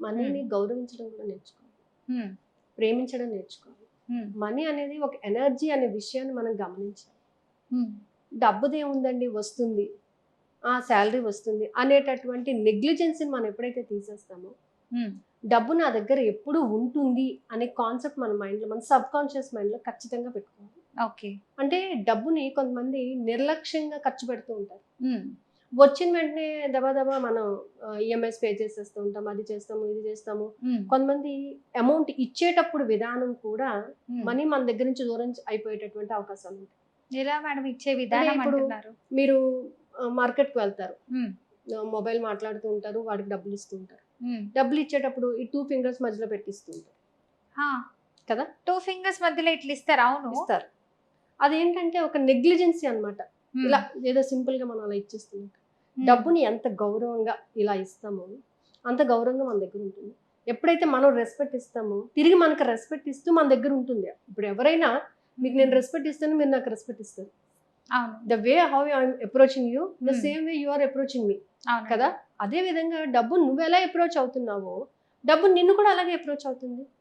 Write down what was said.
మనీని గౌరవించడం కూడా నేర్చుకోవాలి. ప్రేమించడం నేర్చుకోవాలి. మనీ అనేది ఒక ఎనర్జీ అనే విషయాన్ని మనం గమనించాలి. డబ్బుదే ఉందండి వస్తుంది. ఆ శాలరీ వస్తుంది అనేటటువంటి నెగ్లిజెన్స్ని మనం ఎప్పుడైతే తీసేస్తామో డబ్బు నా దగ్గర ఎప్పుడు ఉంటుంది అనే కాన్సెప్ట్ మన మైండ్లో మన సబ్ కాన్షియస్ మైండ్లో ఖచ్చితంగా పెట్టుకోవాలి. ఓకే. అంటే డబ్బుని కొంతమంది నిర్లక్ష్యంగా ఖర్చు పెడుతూ ఉంటారు. వచ్చిన వెంటనే దబా దబా మనం ఈఎంఐస్ పే చేసేస్తూ ఉంటాం అది చేస్తాము ఇది చేస్తాము. కొంతమంది అమౌంట్ ఇచ్చేటప్పుడు విధానం కూడా. మనీ మన దగ్గర నుంచి దూరం అయిపోయేటటువంటి అవకాశాలు ఉంటాయి. ఎలా మేడం ఇచ్చే విధానం ఇప్పుడు- మీరు మార్కెట్కి వెళ్తారు. మొబైల్ మాట్లాడుతూ ఉంటారు వాడికి డబ్బులు ఇస్తూ ఉంటారు. డబ్బులు ఇచ్చేటప్పుడు ఈ టూ ఫింగర్స్ మధ్యలో పెట్టిస్తూ ఉంటారు. కదా? టూ ఫింగర్స్ మధ్యలో ఇట్లా ఇస్తారు అవును. ఇస్తారు. అదేంటంటే ఒక నెగ్లిజెన్సీ అన్నమాట. ఉమ్, ఇలా ఏదో సింపుల్గా మనం అలా ఇచ్చేస్తున్నాం డబ్బుని ఎంత గౌరవంగా ఇలా ఇస్తామో అంత గౌరవంగా మన దగ్గర ఉంటుంది. ఎప్పుడైతే మనం రెస్పెక్ట్ ఇస్తామో తిరిగి మనకు రెస్పెక్ట్ ఇస్తూ మన దగ్గర ఉంటుంది. ఇప్పుడు ఎవరైనా మీకు నేను రెస్పెక్ట్ ఇస్తాను మీరు నాకు రెస్పెక్ట్ ఇస్తారు. The way how I'm approaching you the. Same way you are approaching me కదా? అదే విధంగా డబ్బు నువ్వు ఎలా అప్రోచ్ అవుతున్నావో డబ్బు నిన్ను కూడా అలాగే అప్రోచ్ అవుతుంది.